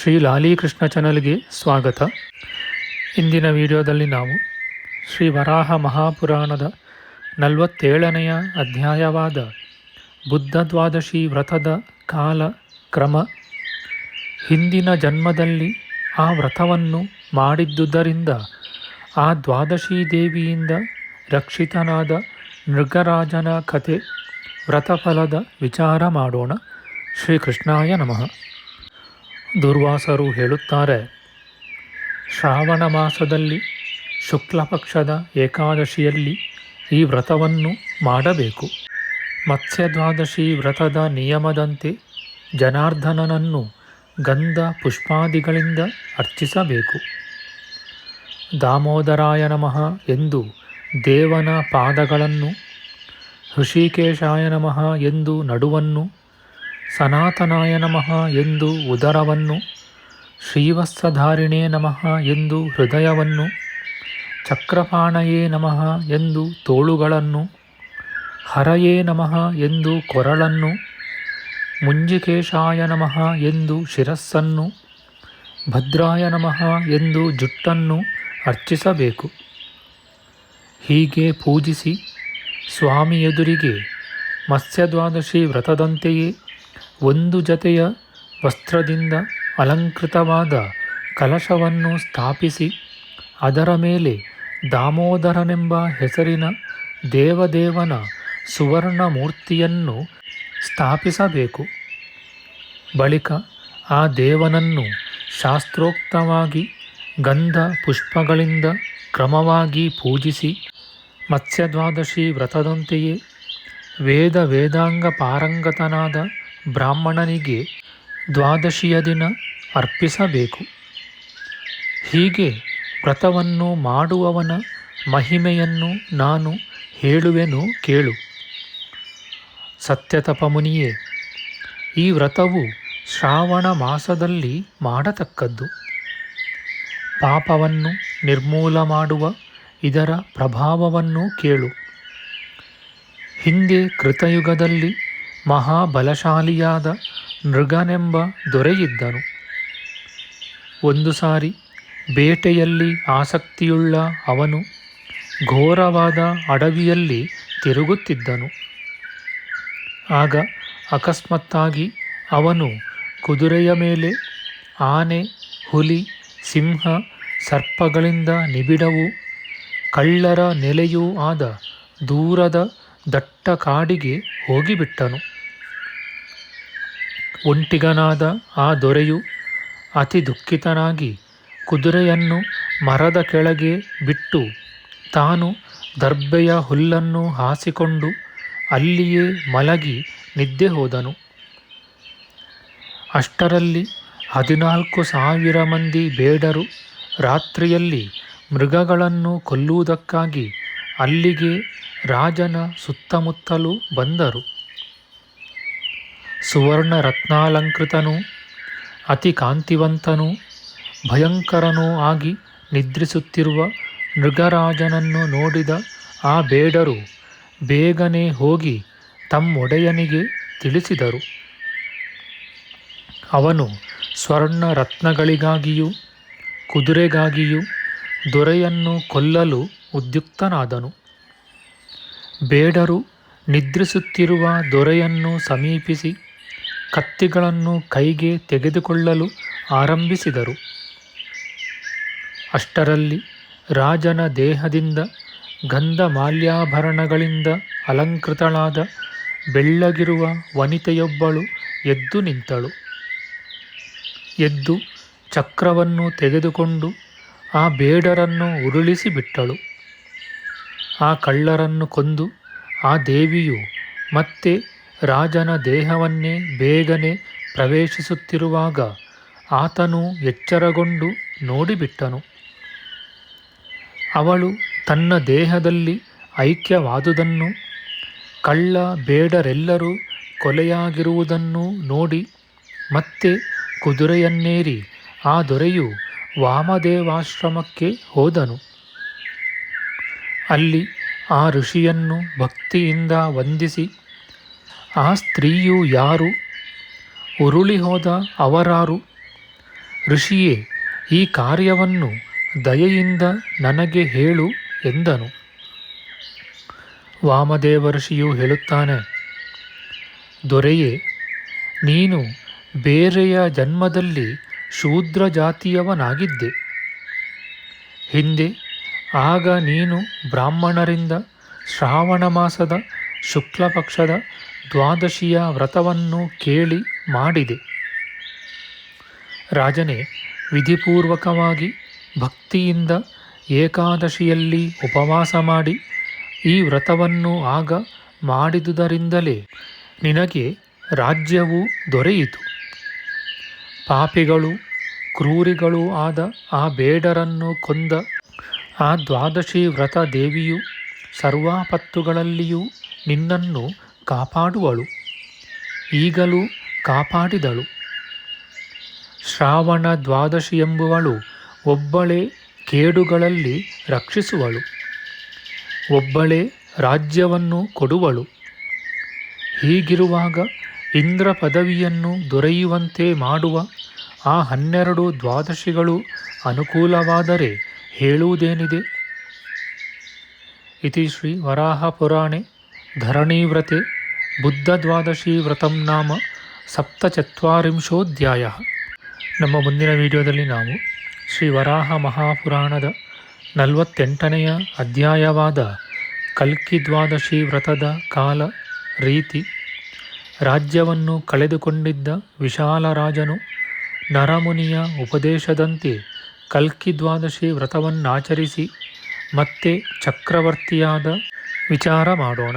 ಶ್ರೀ ಲಾಲೀಕೃಷ್ಣ ಚಾನಲ್ಗೆ ಸ್ವಾಗತ. ಇಂದಿನ ವಿಡಿಯೋದಲ್ಲಿ ನಾವು ಶ್ರೀ ವರಾಹ ಮಹಾಪುರಾಣದ ನಲವತ್ತೇಳನೆಯ ಅಧ್ಯಾಯವಾದ ಬುದ್ಧ ದ್ವಾದಶಿ ವ್ರತದ ಕಾಲ ಕ್ರಮ. ಹಿಂದಿನ ಜನ್ಮದಲ್ಲಿ ಆ ವ್ರತವನ್ನು ಮಾಡಿದ್ದುದರಿಂದ ಆ ದ್ವಾದಶಿ ದೇವಿಯಿಂದ ರಕ್ಷಿತನಾದ ನೃಗರಾಜನ ಕಥೆ ವ್ರತಫಲದ ವಿಚಾರ ಮಾಡೋಣ. ಶ್ರೀಕೃಷ್ಣಾಯ ನಮಃ. ದುರ್ವಾಸರು ಹೇಳುತ್ತಾರೆ, ಶ್ರಾವಣ ಮಾಸದಲ್ಲಿ ಶುಕ್ಲಪಕ್ಷದ ಏಕಾದಶಿಯಲ್ಲಿ ಈ ವ್ರತವನ್ನು ಮಾಡಬೇಕು. ಮತ್ಸ್ಯದ್ವಾದಶಿ ವ್ರತದ ನಿಯಮದಂತೆ ಜನಾರ್ದನನನ್ನು ಗಂಧ ಪುಷ್ಪಾದಿಗಳಿಂದ ಅರ್ಚಿಸಬೇಕು. ದಾಮೋದರಾಯ ನಮಃ ಎಂದು ದೇವನ ಪಾದಗಳನ್ನು, ಋಷಿಕೇಶಾಯ ನಮಃ ಎಂದು ನಡುವನ್ನು ಸನಾತನಾಯ ನಮಃ ಎಂದು ಉದರವನ್ನು, ಶ್ರೀವತ್ಸಧಾರಿಣೇ ನಮಃ ಎಂದು ಹೃದಯವನ್ನು, ಚಕ್ರಪಾಣಯೇ ನಮಃ ಎಂದು ತೋಳುಗಳನ್ನು, ಹರಯೇ ನಮಃ ಎಂದು ಕೊರಳನ್ನು, ಮುಂಜಿಕೇಶಾಯ ನಮಃ ಎಂದು ಶಿರಸ್ಸನ್ನು, ಭದ್ರಾಯ ನಮಃ ಎಂದು ಜುಟ್ಟನ್ನು ಅರ್ಚಿಸಬೇಕು. ಹೀಗೆ ಪೂಜಿಸಿ ಸ್ವಾಮಿ ಎದುರಿಗೆ ಮತ್ಸ್ಯದ್ವಾದಶಿ ವ್ರತದಂತೆಯೇ ಒಂದು ಜತೆಯ ವಸ್ತ್ರದಿಂದ ಅಲಂಕೃತವಾದ ಕಲಶವನ್ನು ಸ್ಥಾಪಿಸಿ, ಅದರ ಮೇಲೆ ದಾಮೋದರನೆಂಬ ಹೆಸರಿನ ದೇವದೇವನ ಸುವರ್ಣ ಮೂರ್ತಿಯನ್ನು ಸ್ಥಾಪಿಸಬೇಕು. ಬಳಿಕ ಆ ದೇವನನ್ನು ಶಾಸ್ತ್ರೋಕ್ತವಾಗಿ ಗಂಧ ಪುಷ್ಪಗಳಿಂದ ಕ್ರಮವಾಗಿ ಪೂಜಿಸಿ, ಮತ್ಸ್ಯದ್ವಾದಶಿ ವ್ರತದಂತೆಯೇ ವೇದ ವೇದಾಂಗ ಪಾರಂಗತನಾದ ಬ್ರಾಹ್ಮಣನಿಗೆ ದ್ವಾದಶಿಯ ದಿನ ಅರ್ಪಿಸಬೇಕು. ಹೀಗೆ ವ್ರತವನ್ನು ಮಾಡುವವನ ಮಹಿಮೆಯನ್ನು ನಾನು ಹೇಳುವೆನು ಕೇಳು. ಸತ್ಯತಪ ಮುನಿಯೇ, ಈ ವ್ರತವು ಶ್ರಾವಣ ಮಾಸದಲ್ಲಿ ಮಾಡತಕ್ಕದ್ದು. ಪಾಪವನ್ನು ನಿರ್ಮೂಲ ಮಾಡುವ ಇದರ ಪ್ರಭಾವವನ್ನು ಕೇಳು. ಹಿಂದೆ ಕೃತಯುಗದಲ್ಲಿ ಮಹಾಬಲಶಾಲಿಯಾದ ನೃಗನೆಂಬ ದೊರೆಯಿದ್ದನು. ಒಂದು ಸಾರಿ ಬೇಟೆಯಲ್ಲಿ ಆಸಕ್ತಿಯುಳ್ಳ ಅವನು ಘೋರವಾದ ಅಡವಿಯಲ್ಲಿ ತಿರುಗುತ್ತಿದ್ದನು. ಆಗ ಅಕಸ್ಮಾತ್ತಾಗಿ ಅವನು ಕುದುರೆಯ ಮೇಲೆ ಆನೆ, ಹುಲಿ, ಸಿಂಹ, ಸರ್ಪಗಳಿಂದ ನಿಬಿಡವು. ಕಳ್ಳರ ನೆಲೆಯೂ ಆದ ದೂರದ ದಟ್ಟ ಕಾಡಿಗೆ ಹೋಗಿಬಿಟ್ಟನು. ಒಂಟಿಗನಾದ ಆ ದೊರೆಯು ಅತಿ ದುಃಖಿತನಾಗಿ ಕುದುರೆಯನ್ನು ಮರದ ಕೆಳಗೆ ಬಿಟ್ಟು ತಾನು ದರ್ಬೆಯ ಹುಲ್ಲನ್ನು ಹಾಸಿಕೊಂಡು ಅಲ್ಲಿಯೇ ಮಲಗಿ ನಿದ್ದೆ ಹೋದನು. ಅಷ್ಟರಲ್ಲಿ ಹದಿನಾಲ್ಕು ಸಾವಿರ ಮಂದಿ ಬೇಡರು ರಾತ್ರಿಯಲ್ಲಿ ಮೃಗಗಳನ್ನು ಕೊಲ್ಲುವುದಕ್ಕಾಗಿ ಅಲ್ಲಿಗೆ ರಾಜನ ಸುತ್ತಮುತ್ತಲು ಬಂದರು. ಸುವರ್ಣ ರತ್ನಾಲಂಕೃತನೂ ಅತಿ ಕಾಂತಿವಂತನೂ ಭಯಂಕರನೂ ಆಗಿ ನಿದ್ರಿಸುತ್ತಿರುವ ನೃಗರಾಜನನ್ನು ನೋಡಿದ ಆ ಬೇಡರು ಬೇಗನೆ ಹೋಗಿ ತಮ್ಮೊಡೆಯನಿಗೆ ತಿಳಿಸಿದರು. ಅವನು ಸ್ವರ್ಣ ರತ್ನಗಳಿಗಾಗಿಯೂ ಕುದುರೆಗಾಗಿಯೂ ದೊರೆಯನ್ನು ಕೊಲ್ಲಲು ಉದ್ಯುಕ್ತನಾದನು. ಬೇಡರು ನಿದ್ರಿಸುತ್ತಿರುವ ದೊರೆಯನ್ನು ಸಮೀಪಿಸಿ ಕತ್ತಿಗಳನ್ನು ಕೈಗೆ ತೆಗೆದುಕೊಳ್ಳಲು ಆರಂಭಿಸಿದರು. ಅಷ್ಟರಲ್ಲಿ ರಾಜನ ದೇಹದಿಂದ ಗಂಧ ಮಾಲ್ಯಾಭರಣಗಳಿಂದ ಅಲಂಕೃತಳಾದ ಬೆಳ್ಳಗಿರುವ ವನಿತೆಯೊಬ್ಬಳು ಎದ್ದು ನಿಂತಳು. ಎದ್ದು ಚಕ್ರವನ್ನು ತೆಗೆದುಕೊಂಡು ಆ ಬೇಡರನ್ನು ಉರುಳಿಸಿ ಬಿಟ್ಟಳು. ಆ ಕಳ್ಳರನ್ನು ಕೊಂದು ಆ ದೇವಿಯು ಮತ್ತೆ ರಾಜನ ದೇಹವನ್ನೇ ಬೇಗನೆ ಪ್ರವೇಶಿಸುತ್ತಿರುವಾಗ ಆತನು ಎಚ್ಚರಗೊಂಡು ನೋಡಿಬಿಟ್ಟನು. ಅವಳು ತನ್ನ ದೇಹದಲ್ಲಿ ಐಕ್ಯವಾದುದನ್ನು, ಕಳ್ಳ ಬೇಡರೆಲ್ಲರೂ ಕೊಲೆಯಾಗಿರುವುದನ್ನು ನೋಡಿ ಮತ್ತೆ ಕುದುರೆಯನ್ನೇರಿ ಆ ದೊರೆಯು ವಾಮದೇವಾಶ್ರಮಕ್ಕೆ ಹೋದನು. ಅಲ್ಲಿ ಆ ಋಷಿಯನ್ನು ಭಕ್ತಿಯಿಂದ ವಂದಿಸಿ ಆ ಸ್ತ್ರೀಯು ಯಾರು? ಉರುಳಿ ಹೋದ ಅವರಾರು? ಋಷಿಯೇ, ಈ ಕಾರ್ಯವನ್ನು ದಯೆಯಿಂದ ನನಗೆ ಹೇಳು ಎಂದನು. ವಾಮದೇವ ಋಷಿಯು ಹೇಳುತ್ತಾನೆ, ದೊರೆಯೇ, ನೀನು ಬೇರೆಯ ಜನ್ಮದಲ್ಲಿ ಶೂದ್ರ ಜಾತಿಯವನಾಗಿದ್ದೆ ಹಿಂದೆ, ಆಗ ನೀನು ಬ್ರಾಹ್ಮಣರಿಂದ ಶ್ರಾವಣ ಮಾಸದ ಶುಕ್ಲ ಪಕ್ಷದ ದ್ವಾದಶಿಯ ವ್ರತವನ್ನು ಕೇಳಿ ಮಾಡಿದೆ. ರಾಜನೇ, ವಿಧಿಪೂರ್ವಕವಾಗಿ ಭಕ್ತಿಯಿಂದ ಏಕಾದಶಿಯಲ್ಲಿ ಉಪವಾಸ ಮಾಡಿ ಈ ವ್ರತವನ್ನು ಆಗ ಮಾಡಿದುದರಿಂದಲೇ ನಿನಗೆ ರಾಜ್ಯವು ದೊರೆಯಿತು. ಪಾಪಿಗಳು ಕ್ರೂರಿಗಳೂ ಆದ ಆ ಬೇಡರನ್ನು ಕೊಂದ ಆ ದ್ವಾದಶಿ ವ್ರತ ದೇವಿಯು ಸರ್ವಾಪತ್ತುಗಳಲ್ಲಿಯೂ ನಿನ್ನನ್ನು ಕಾಪಾಡುವಳು. ಈಗಲೂ ಕಾಪಾಡಿದಳು. ಶ್ರಾವಣ ದ್ವಾದಶಿ ಎಂಬುವಳು ಒಬ್ಬಳೇ ಕೇಡುಗಳಲ್ಲಿ ರಕ್ಷಿಸುವಳು. ಒಬ್ಬಳೇ ರಾಜ್ಯವನ್ನು ಕೊಡುವಳು. ಹೀಗಿರುವಾಗ ಇಂದ್ರ ಪದವಿಯನ್ನು ದೊರೆಯುವಂತೆ ಮಾಡುವ ಆ ಹನ್ನೆರಡು ದ್ವಾದಶಿಗಳು ಅನುಕೂಲವಾದರೆ ಹೇಳುವುದೇನಿದೆ? ಇತಿ ಶ್ರೀ ವರಾಹಪುರಾಣೆ. ಧರಣೀವ್ರತೆ ಬುದ್ಧದ್ವಾದಶಿ ವ್ರತಂ ನಾಮ ಸಪ್ತಚತ್ವರಿಂಶೋಧ್ಯಾಯ. ನಮ್ಮ ಮುಂದಿನ ವಿಡಿಯೋದಲ್ಲಿ ನಾವು ಶ್ರೀ ವರಾಹ ಮಹಾಪುರಾಣದ ನಲವತ್ತೆಂಟನೆಯ ಅಧ್ಯಾಯವಾದ ಕಲ್ಕಿ ದ್ವಾದಶಿ ವ್ರತದ ಕಾಲ ರೀತಿ. ರಾಜ್ಯವನ್ನು ಕಳೆದುಕೊಂಡಿದ್ದ ವಿಶಾಲ ರಾಜನು ನರಮುನಿಯ ಉಪದೇಶದಂತೆ ಕಲ್ಕಿ ದ್ವಾದಶಿ ವ್ರತವನ್ನಾಚರಿಸಿ ಮತ್ತೆ ಚಕ್ರವರ್ತಿಯಾದ ವಿಚಾರ ಮಾಡೋಣ.